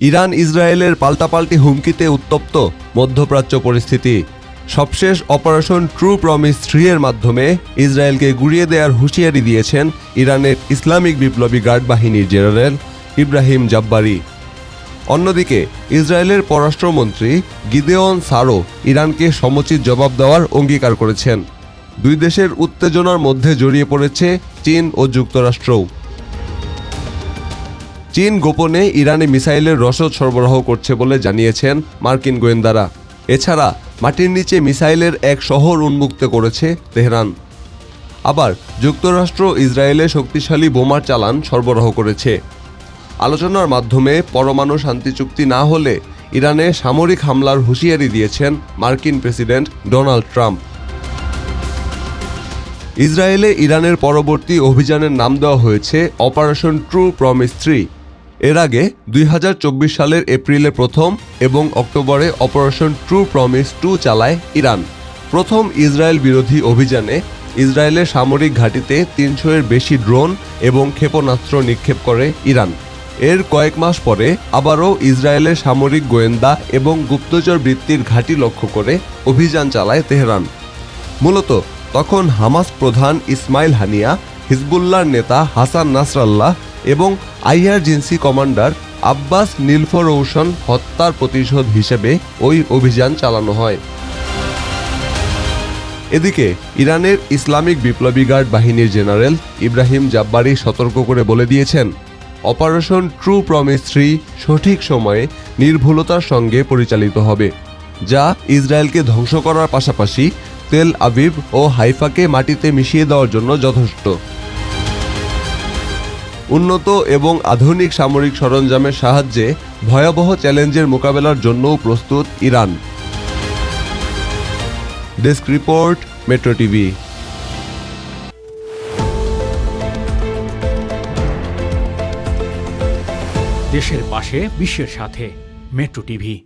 Iran ইসরায়েলের পাল্টাপাল্টি হুমকিতে উত্তপ্ত মধ্যপ্রাচ্য পরিস্থিতি। সবশেষ অপারেশন ট্রু প্রমিস থ্রি এর মাধ্যমে ইসরায়েলকে গুড়িয়ে দেওয়ার হুঁশিয়ারি দিয়েছেন ইরানের ইসলামিক বিপ্লবী গার্ড বাহিনীর জেনারেল ইব্রাহিম জাব্বারি। অন্যদিকে, ইসরায়েলের পররাষ্ট্রমন্ত্রী গিদেওন সারো ইরানকে সমুচিত জবাব দেওয়ার অঙ্গীকার করেছেন। দুই দেশের উত্তেজনার মধ্যে জড়িয়ে পড়েছে চীন ও যুক্তরাষ্ট্রও। চীন গোপনে ইরানে মিসাইলের রসদ সরবরাহ করছে বলে জানিয়েছেন মার্কিন গোয়েন্দারা। এছাড়া, মাটির নিচে মিসাইলের এক শহর উন্মুক্ত করেছে তেহরান। আবার, যুক্তরাষ্ট্র ইসরায়েলে শক্তিশালী বোমার চালান সরবরাহ করেছে। আলোচনার মাধ্যমে পরমাণু শান্তি চুক্তি না হলে ইরানে সামরিক হামলার হুঁশিয়ারি দিয়েছেন মার্কিন প্রেসিডেন্ট ডোনাল্ড ট্রাম্প। ইসরায়েলে ইরানের পরবর্তী অভিযানের নাম দেওয়া হয়েছে অপারেশন ট্রু প্রমিস থ্রি। এর আগে দুই হাজার চব্বিশ সালের এপ্রিলে প্রথম এবং অক্টোবরে অপারেশন ট্রু প্রমিস টু চালায় ইরান। প্রথম ইসরায়েল বিরোধী অভিযানে ইসরায়েলের সামরিক ঘাঁটিতে তিনশো এর বেশি ড্রোন এবং ক্ষেপণাস্ত্র নিক্ষেপ করে ইরান। এর কয়েক মাস পরে আবারও ইসরায়েলের সামরিক গোয়েন্দা এবং গুপ্তচর বৃত্তির ঘাঁটি লক্ষ্য করে অভিযান চালায় তেহরান। মূলত তখন হামাস প্রধান ইসমাইল হানিয়া, হিজবুল্লাহর নেতা হাসান নাসরাল্লাহ এবং আইআরজিন্সি কমান্ডার আব্বাস নীলফরৌশন হত্যার প্রতিশোধ হিসেবে ওই অভিযান চালানো হয়। এদিকে, ইরানের ইসলামিক বিপ্লবী গার্ড বাহিনীর জেনারেল ইব্রাহিম জাব্বারি সতর্ক করে বলে দিয়েছেন, অপারেশন ট্রু প্রমিস থ্রি সঠিক সময়ে নির্ভুলতার সঙ্গে পরিচালিত হবে, যা ইসরায়েলকে ধ্বংস করার পাশাপাশি তেল আবিব ও হাইফাকে মাটিতে মিশিয়ে দেওয়ার জন্য যথেষ্ট। উন্নত এবং আধুনিক সামরিক সরঞ্জামের সাহায্যে ভয়াবহ চ্যালেঞ্জের মোকাবেলার জন্যও প্রস্তুত Iran. Desk report, metro TV. দেশের পাশে, বিশ্বের সাথে, মেট্রো টিভি।